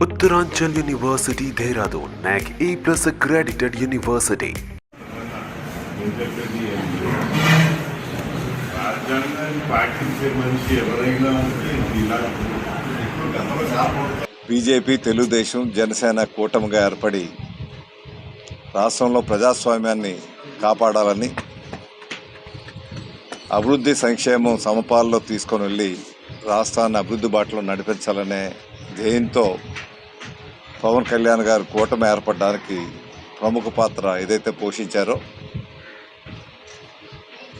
Uttaranchal University Dehradun NAC A e plus accredited university. BJP BJP Telugu Desam Janasena కూటమిగా ఏర్పడి రాష్ట్రంలో ప్రజాస్వామ్యాన్ని కాపాడాలని అభివృద్ధి సంక్షేమం సమపాల్లో తీసుకొని వెళ్ళి రాష్ట్రాన్ని అభివృద్ధి బాటలో నడిపించాలనే ధ్యేయంతో పవన్ కళ్యాణ్ గారు కూటమి ఏర్పడడానికి ప్రముఖ పాత్ర ఏదైతే పోషించారో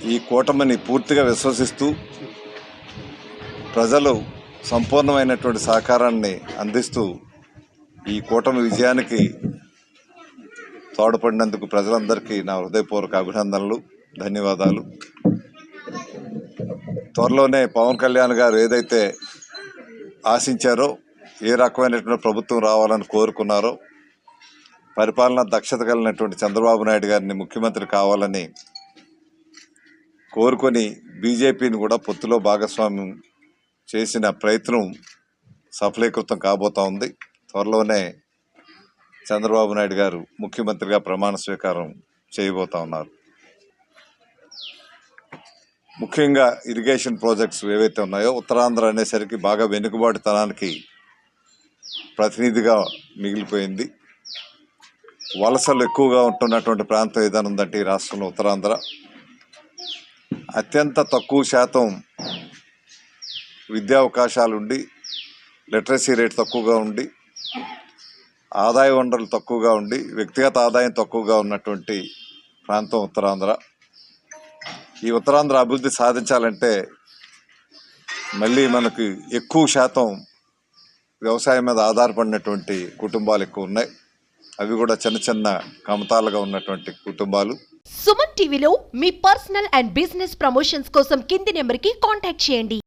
ఈ కూటమిని పూర్తిగా విశ్వసిస్తూ ప్రజలు సంపూర్ణమైనటువంటి సహకారాన్ని అందిస్తూ ఈ కూటమి విజయానికి తోడ్పడినందుకు ప్రజలందరికీ నా హృదయపూర్వక అభినందనలు ధన్యవాదాలు. త్వరలోనే పవన్ కళ్యాణ్ గారు ఏదైతే ఆశించారో ఏ రకమైనటువంటి ప్రభుత్వం రావాలని కోరుకున్నారో పరిపాలన దక్షత కలిగినటువంటి చంద్రబాబు నాయుడు గారిని ముఖ్యమంత్రి కావాలని కోరుకొని బీజేపీని కూడా పొత్తులో భాగస్వామ్యం చేసిన ప్రయత్నం సఫలీకృతం కాబోతా ఉంది. త్వరలోనే చంద్రబాబు నాయుడు గారు ముఖ్యమంత్రిగా ప్రమాణ స్వీకారం చేయబోతా ఉన్నారు. ముఖ్యంగా ఇరిగేషన్ ప్రాజెక్ట్స్ ఏవైతే ఉన్నాయో ఉత్తరాంధ్ర అనేసరికి బాగా వెనుకబాటుతనానికి ప్రతినిధిగా మిగిలిపోయింది. వలసలు ఎక్కువగా ఉంటున్నటువంటి ప్రాంతం ఏదైనా ఉందంటే ఈ రాష్ట్రంలో ఉత్తరాంధ్ర. అత్యంత తక్కువ శాతం విద్యా అవకాశాలుండి లిటరసీ రేట్ తక్కువగా ఉండి ఆదాయ వనరులు తక్కువగా ఉండి వ్యక్తిగత ఆదాయం తక్కువగా ఉన్నటువంటి ప్రాంతం ఉత్తరాంధ్ర. ఈ ఉత్తరాంధ్ర అభివృద్ధి సాధించాలంటే మళ్ళీ మనకి ఎక్కువ శాతం వ్యవసాయం మీద ఆధారపడినటువంటి కుటుంబాలు ఎక్కువ ఉన్నాయి. అవి కూడా చిన్న చిన్న కమతాలుగా ఉన్నటువంటి కుటుంబాలు. సుమన్ టీవీలో మీ పర్సనల్ అండ్ బిజినెస్ ప్రమోషన్స్ కోసం కింది నెంబర్కి కాంటాక్ట్ చేయండి.